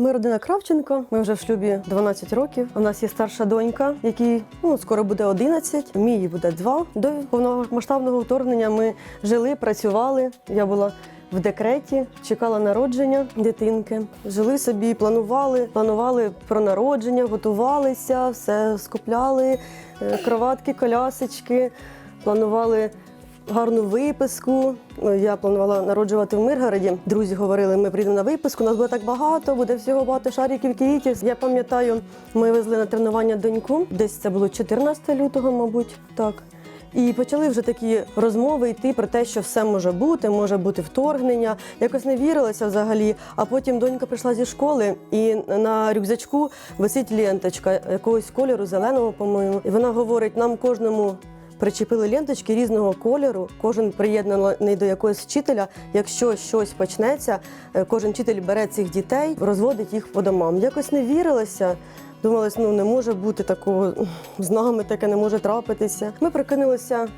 Ми родина Кравченко. Ми вже в шлюбі 12 років. У нас є старша донька, якій ну скоро буде 11, Мій буде 2. До повномасштабного вторгнення ми жили, працювали. Я була в декреті, чекала народження дитинки. Жили собі, планували, планували про народження, готувалися, все скупляли, е, кроватки, колясочки, планували гарну виписку. Я планувала народжувати в Миргороді. Друзі говорили, ми прийдемо на виписку. Нас буде так багато, буде всього багато шариків, квітів. Я пам'ятаю, ми везли на тренування доньку. Десь це було 14 лютого, мабуть, так. І почали вже такі розмови йти про те, що все може бути, може бути вторгнення. Якось не вірилася взагалі. А потім донька прийшла зі школи, і на рюкзачку висить ленточка якогось кольору, зеленого, по-моєму. І вона говорить: нам кожному причепили ленточки різного кольору, кожен приєднаний до якогось вчителя. Якщо щось почнеться, е, кожен вчитель бере цих дітей, розводить їх по домам. Якось не вірилася. Думалось, ну не може бути такого з нами, таке не може трапитися. Ми прикинулися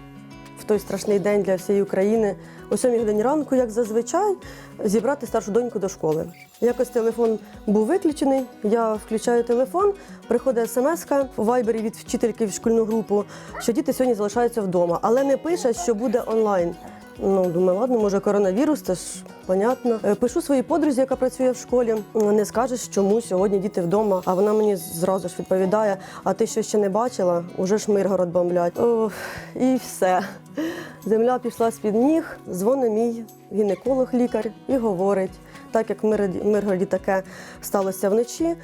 в той страшний день для всієї України о 7 годині ранку, як зазвичай, зібрати старшу доньку до школи. Якось телефон був виключений. Я включаю телефон, приходить смс у вайбері від вчительки в шкільну групу, що діти сьогодні залишаються вдома, але не пише, що буде онлайн. Ну, думаю, ладно, може коронавірус, це ж понятно. Е, Пишу своїй подрузі, яка працює в школі. Не скажеш, чому сьогодні діти вдома. А вона мені зразу ж відповідає: а ти що ще не бачила? Уже ж Миргород бомблять. Ох, і все. Земля пішла з-під ніг, дзвонить мій гінеколог-лікар і говорить. Так як в Миргороді таке сталося вночі,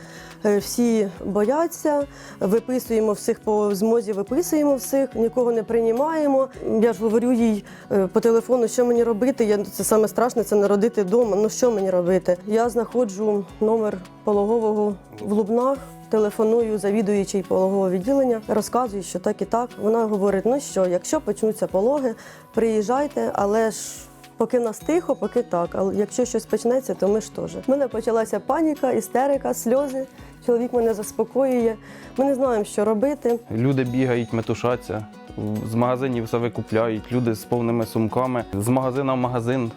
е, всі бояться, виписуємо всіх по змозі, виписуємо всіх, нікого не приймаємо. Я ж говорю їй е, по телефону, що мені робити. Я це саме страшне, це народити вдома. Ну що мені робити? Я знаходжу номер пологового в Лубнах. Телефоную завідуючій пологового відділення, розказую, що так і так. Вона говорить: ну що, якщо почнуться пологи, приїжджайте, але ж поки нас тихо, поки так. Але якщо щось почнеться, то ми ж теж. У мене почалася паніка, істерика, сльози. Чоловік мене заспокоює. Ми не знаємо, що робити. Люди бігають, метушаться, з магазинів все викупляють, люди з повними сумками, з магазина в магазин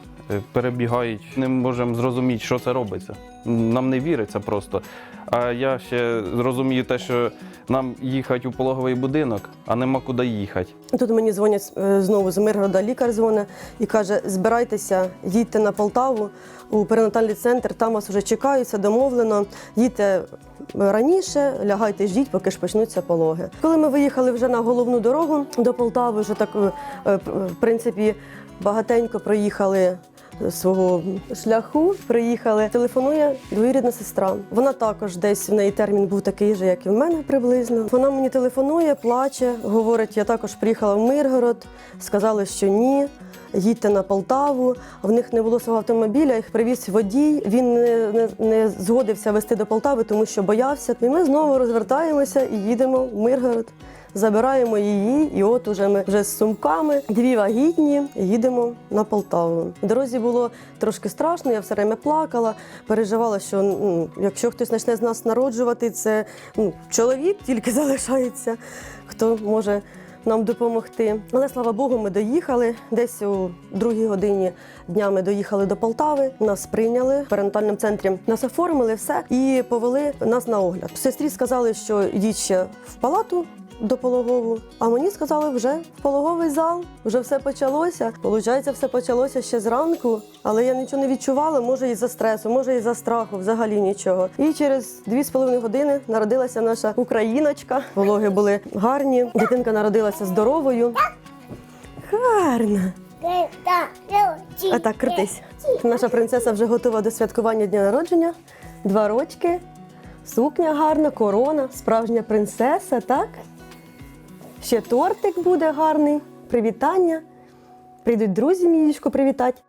перебігають. Не можемо зрозуміти, що це робиться. Нам не віриться просто. А я ще зрозумію те, що нам їхати у пологовий будинок, а нема куди їхати. Тут мені дзвонять е, знову з Миргорода, лікар дзвонить і каже: збирайтеся, їдьте на Полтаву у перинатальний центр, там вас вже чекають, все домовлено. Їдьте раніше, лягайте, ждіть, поки ж почнуться пологи. Коли ми виїхали вже на головну дорогу до Полтави, вже так е, е, в принципі багатенько проїхали. Свого шляху приїхали. Телефонує двоюрідна сестра. Вона також десь в неї термін був такий же, як і в мене приблизно. Вона мені телефонує, плаче, говорить: я також приїхала в Миргород. Сказали, що ні. Їдьте на Полтаву. В них не було свого автомобіля, їх привіз водій. Він не, не, не згодився вести до Полтави, тому що боявся. І ми знову розвертаємося і їдемо в Миргород. Забираємо її, і от уже ми вже з сумками, дві вагітні, їдемо на Полтаву. В дорозі було трошки страшно, я все время плакала, переживала, що ну, якщо хтось почне з нас народжувати, це ну, чоловік тільки залишається, хто може нам допомогти. Але слава Богу, ми доїхали. Десь у другій годині дня ми доїхали до Полтави. Нас прийняли в перинатальному центрі. Нас оформили все і повели нас на огляд. Сестрі сказали, що йдіть ще в палату. До пологову, а мені сказали вже в пологовий зал, вже все почалося. Получається, все почалося ще зранку, але я нічого не відчувала. Може, із за стресу, може, із за страху, взагалі нічого. І через дві з половиною години народилася наша україночка. Пологи були гарні. Дитинка народилася здоровою. Гарна. А так, крутись. Наша принцеса вже готова до святкування дня народження. Два рочки, сукня гарна, корона, справжня принцеса, так? Ще тортик буде гарний, привітання. Прийдуть друзі мієчку привітати.